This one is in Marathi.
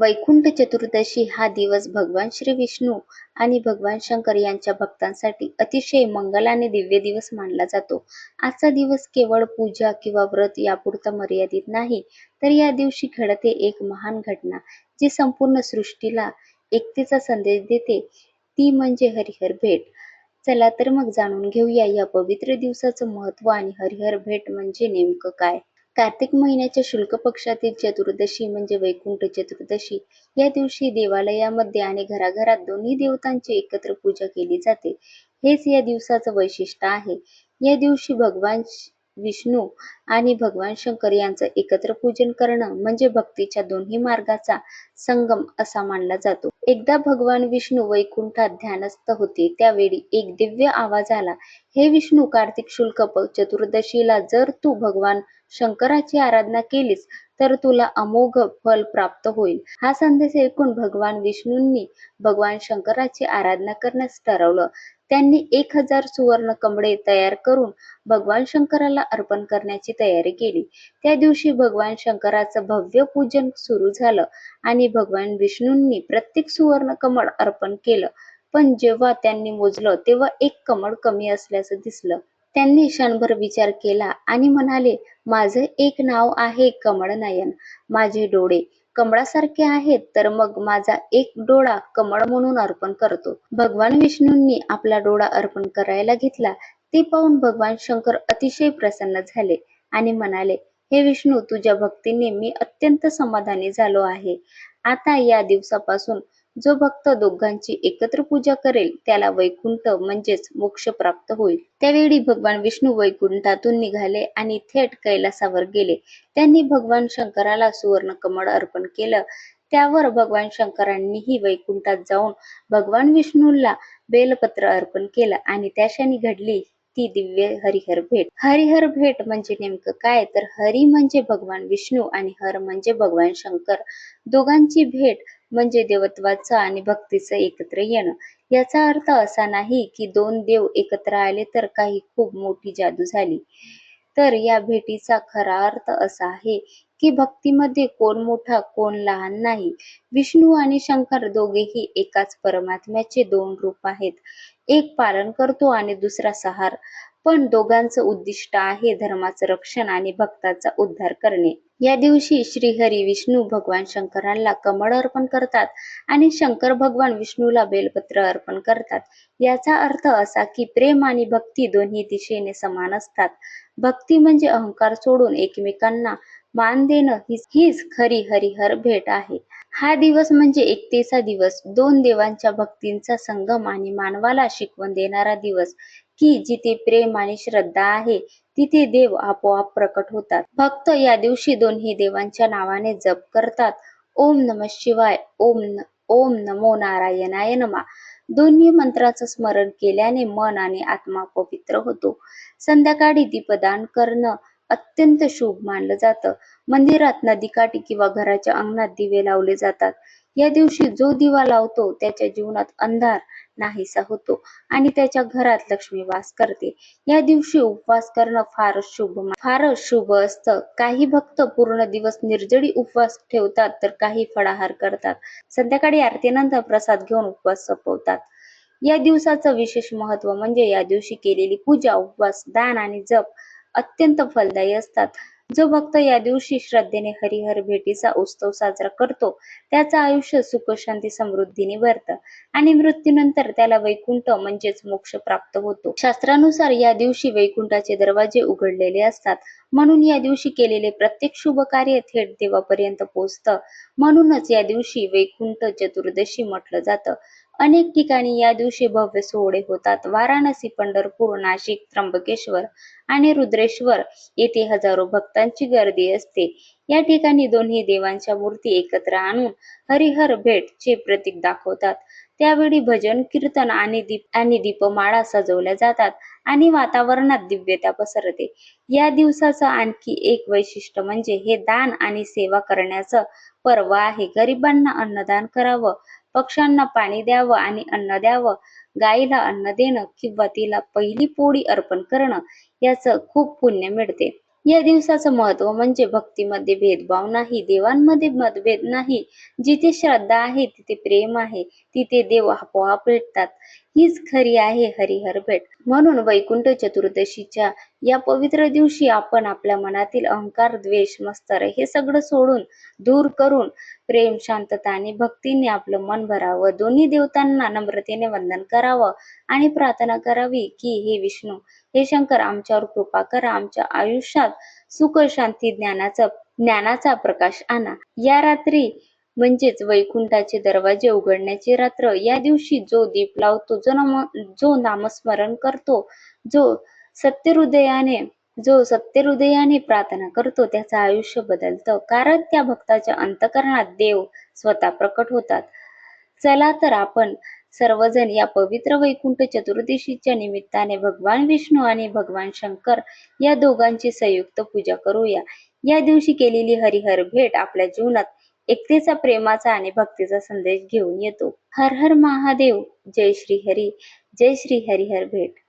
वैकुंठ चतुर्दशी हा दिवस भगवान श्री विष्णू आणि भगवान शंकर यांच्या भक्तांसाठी अतिशय मंगल आणि दिव्य दिवस मानला जातो. आजचा दिवस केवळ पूजा किंवा व्रत यापुरता मर्यादित नाही, तर या दिवशी घडते एक महान घटना, जी संपूर्ण सृष्टीला एकतेचा संदेश देते, ती म्हणजे हरिहर भेट. चला तर मग जाणून घेऊया या पवित्र दिवसाचं महत्त्व आणि हरिहर भेट म्हणजे नेमकं काय. कार्तिक महिन्याच्या शुल्क पक्षातील चतुर्दशी म्हणजे वैकुंठ चतुर्दशी. या दिवशी देवालयामध्ये आणि घराघरात दोन्ही देवतांची एकत्र पूजा केली जाते. हेच या दिवसाचं वैशिष्ट्य आहे. या दिवशी भगवान विष्णू आणि भगवान शंकर यांचं एकत्र पूजन करणं म्हणजे भक्तीच्या दोन्ही मार्गाचा संगम असा मानला जातो. एकदा भगवान विष्णू वैकुंठात ध्यानस्थ होते, त्यावेळी एक दिव्य आवाज आला, हे विष्णू, कार्तिक शुल्क चतुर्दशीला जर तू भगवान शंकराची आराधना केलीस तर तुला अमोघ फल प्राप्त होईल. हा संदेश ऐकून भगवान विष्णूंनी भगवान शंकराची आराधना करण्यास ठरवलं. त्यांनी एक हजार सुवर्ण कमळे तयार करून भगवान शंकराला अर्पण करण्याची तयारी केली. त्या दिवशी भगवान शंकराचं भव्य पूजन सुरू झालं आणि भगवान विष्णूंनी प्रत्येक सुवर्ण कमळ अर्पण केलं. पण जेव्हा त्यांनी मोजलं तेव्हा एक कमळ कमी असल्याचं दिसलं. त्यांनी क्षणभर विचार केला आणि म्हणाले, माझं एक नाव आहे कमळनयन. माझे डोळे कमळासारखे आहेत, तर मग माझा एक डोळा कमळ म्हणून अर्पण करतो. भगवान विष्णूंनी आपला डोळा अर्पण करायला घेतला. ते पाहून भगवान शंकर अतिशय प्रसन्न झाले आणि म्हणाले, हे विष्णू, तुझ्या भक्तीने मी अत्यंत समाधानी झालो आहे. आता या दिवसापासून जो भक्त दोघांची एकत्र पूजा करेल त्याला वैकुंठ म्हणजेच मोक्ष प्राप्त होईल. त्यावेळी भगवान विष्णू वैकुंठातून निघाले आणि थेट कैलासावर गेले. त्यांनी भगवान शंकराला सुवर्ण कमळ अर्पण केलं. त्यावर भगवान शंकरांनीही वैकुंठात जाऊन भगवान विष्णूला बेलपत्र अर्पण केलं आणि त्या क्षणी घडली ती दिव्य हरिहर भेट. हरिहर भेट म्हणजे नेमकं काय तर हरी म्हणजे भगवान विष्णू आणि हर म्हणजे भगवान शंकर. दोघांची भेट म्हणजे देवत्वाचं आणि भक्तीचं एकत्र येणं. याचा अर्थ असा नाही की दोन देव एकत्र आले तर काही खूप मोठी जादू झाली. तर या भेटीचा खरा अर्थ असा आहे की भक्तीमध्ये कोण मोठा कोण लहान नाही. विष्णू आणि शंकर दोघेही एकाच परमात्म्याचे दोन रूप आहेत. एक पालन करतो आणि दुसरा सहार पण दोघांचं उद्दिष्ट आहे धर्माचं रक्षण आणि भक्ताचा उद्धार करणे. या दिवशी श्रीहरी विष्णू भगवान शंकराला कमळ अर्पण करतात आणि शंकर भगवान विष्णूला बेलपत्र अर्पण करतात. याचा अर्थ असा की प्रेम आणि भक्ती दोन्ही दिशेने समान असतात. भक्ती म्हणजे अहंकार सोडून एकमेकांना मान देणं हीच खरी हरिहर भेट आहे. हा दिवस म्हणजे एकतेचा दिवस, दोन देवांच्या भक्तींचा संगम आणि मानवाला शिकवण देणारा दिवस की जिथे प्रेम आणि श्रद्धा आहे, तिथे देव आपोआप प्रकट होतात. भक्त या दिवशी दोन्ही देवांच्या नावाने जप करतात. ओम नमः शिवाय, ओम ओम नमो नारायणाय नमा दोन्ही मंत्राचं स्मरण केल्याने मन आणि आत्मा पवित्र होतो. संध्याकाळी दीपदान करणं अत्यंत शुभ मानलं जातं. मंदिरात, नदीकाठी किंवा घराच्या अंगणात दिवे लावले जातात. या दिवशी जो दिवा लावतो त्याच्या जीवनात अंधार नाहीसा होतो आणि त्याच्या घरात लक्ष्मी वास करते. या दिवशी उपवास करणं फारच शुभ फारच शुभ असतं. काही भक्त पूर्ण दिवस निर्जळी उपवास ठेवतात तर काही फळाहार करतात. संध्याकाळी आरतीनंतर प्रसाद घेऊन उपवास संपवतात. या दिवसाचं विशेष महत्त्व म्हणजे या दिवशी केलेली पूजा, उपवास, दान आणि जप अत्यंत फलदायी असतात. जो भक्त या दिवशी श्रद्धेने हरिहर भेटीचा उत्सव साजरा करतो त्याचं आयुष्य सुख शांती समृद्धीने भरतं आणि मृत्यूनंतर त्याला वैकुंठ म्हणजेच मोक्ष प्राप्त होतो. शास्त्रानुसार या दिवशी वैकुंठाचे दरवाजे उघडलेले असतात. म्हणून या दिवशी केलेले प्रत्येक शुभ कार्य थेट देवापर्यंत पोहोचतं. म्हणूनच या दिवशी वैकुंठ चतुर्दशी म्हटलं जातं. अनेक ठिकाणी या दिवशी भव्य सोहळे होतात. वाराणसी, पंढरपूर, नाशिक, त्र्यंबकेश्वर आणि रुद्रेश्वर येथे हजारो भक्तांची गर्दी असते. या ठिकाणी दोन्ही देवांच्या मूर्ती एकत्र आणून हरिहर भेट चे प्रतीक दाखवतात. त्यावेळी भजन, कीर्तन आणि दीप आणि दीपमाळा सजवल्या जातात आणि वातावरणात दिव्यता पसरते. या दिवसाचं आणखी एक वैशिष्ट्य म्हणजे हे दान आणि सेवा करण्याचं पर्व आहे. गरिबांना अन्नदान करावं, पक्ष्यांना पाणी द्यावं आणि अन्न द्यावं, गायीला अन्न देणं किंवा तिला पहिली पोळी अर्पण करणं याचं खूप पुण्य मिळते. या दिवसाचं महत्त्व म्हणजे भक्तीमध्ये भेदभाव नाही देवांमध्ये मतभेद नाही. जिथे श्रद्धा आहे तिथे प्रेम आहे. तिथे देव आपोआप भेटतात. हीच खरी आहे हरिहर भेट. म्हणून वैकुंठ चतुर्दशीच्या या पवित्र दिवशी आपण आपल्या मनातील अहंकार द्वेष मस्तर हे सगळं सोडून दूर करून प्रेम शांतता आणि भक्तीने आपलं मन भरावं. दोन्ही देवतांना नम्रतेने वंदन करावं आणि प्रार्थना करावी की हे विष्णू हे शंकर आमच्यावर कृपा करा. आमच्या आयुष्यात सुख शांती ज्ञानाचा ज्ञानाचा प्रकाश आणा. या रात्री म्हणजेच वैकुंठाचे दरवाजे उघडण्याची रात्र. या दिवशी जो दीप लावतो जो नाम जो नामस्मरण करतो जो सत्य हृदयाने जो सत्य हृदयाने प्रार्थना करतो त्याचं आयुष्य बदलतं. कारण त्या भक्ताच्या अंतकरणात देव स्वतः प्रकट होतात. चला तर आपण सर्वजण या पवित्र वैकुंठ चतुर्दशीच्या निमित्ताने भगवान विष्णू आणि भगवान शंकर या दोघांची संयुक्त पूजा करूया. या दिवशी केलेली हरिहर भेट आपल्या जीवनात एकतेचा प्रेमाचा आणि भक्तीचा संदेश घेऊन येतो. हर हर महादेव जय श्री हरी जय श्री हरिहर भेट.